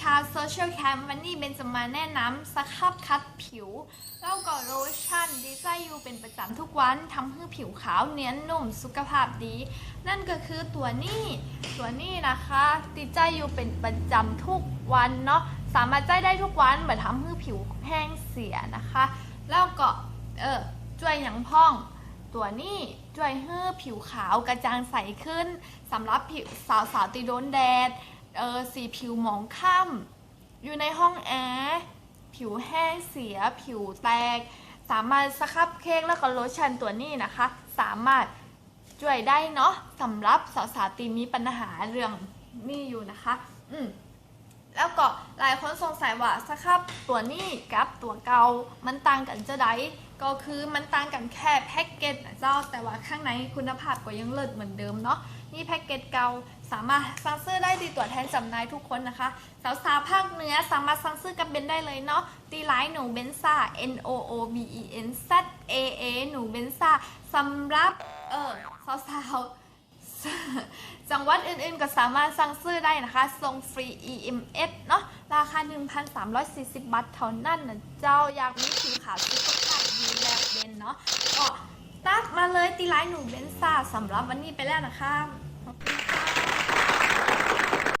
ชาวโซเชียลแคมวันนี้เบนจะมาแนะนำสครับคัดผิว แล้วก็โลชั่นดีไซน์ยูเป็นประจำทุกวันทำให้ผิวขาวเนียนนุ่มสุขภาพดี นั่นก็คือตัวนี้ตัวนี้นะคะดีไซน์ยูเป็นประจำทุกวันเนาะสามารถใจได้ทุกวันเหมือนทำให้ผิวแห้งเสียนะคะ แล้วก็เออช่วยยังพ่องตัวนี้ช่วยให้ผิวขาวกระจ่างใสขึ้นสำหรับผิวสาวสาวๆตีโดนแดด เออสีผิวหมองคล้ำอยู่ในห้องแอร์ผิวแห้งเสีย ผิวแตก สามารถสครับเค้กแล้วก็โลชั่นตัวนี้นะคะ สามารถช่วยได้เนาะสำหรับสาวสาวๆตีมีปัญหาเรื่องนี่อยู่นะคะ อืมแล้วก็หลายคนสงสัยว่าสครับตัวนี้กับตัวเกามันต่างกันจะไดก็คือมันต่างกันแค่แพ็กเกจนะเจ้าแต่ว่าข้างในคุณภาพก็ยังเลิศเหมือนเดิมเนาะ นี่แพ็กเกจเก่าสามารถสั่งซื้อได้ที่ตัวแทนจำหน่ายทุกคนนะคะ สาวสาวภาคเหนือสามารถสั่งซื้อกับเบนได้เลยเนาะตีไลน์หนูเบนซ่า N O O B E N Z A A หนูเบนซ่าสำหรับเออสาวสาวจังหวัดอื่นๆ ก็สามารถสั่งซื้อได้นะคะส่งฟรี EMS เนาะราคา 1,340 บาทเท่านั้นนะเจ้าอยากมีผิวขาวสุด แบบเบนเนาะก็ตักมาเลยตีไลน์หนูเบนซ่าสำหรับวันนี้ไปแล้วนะคะ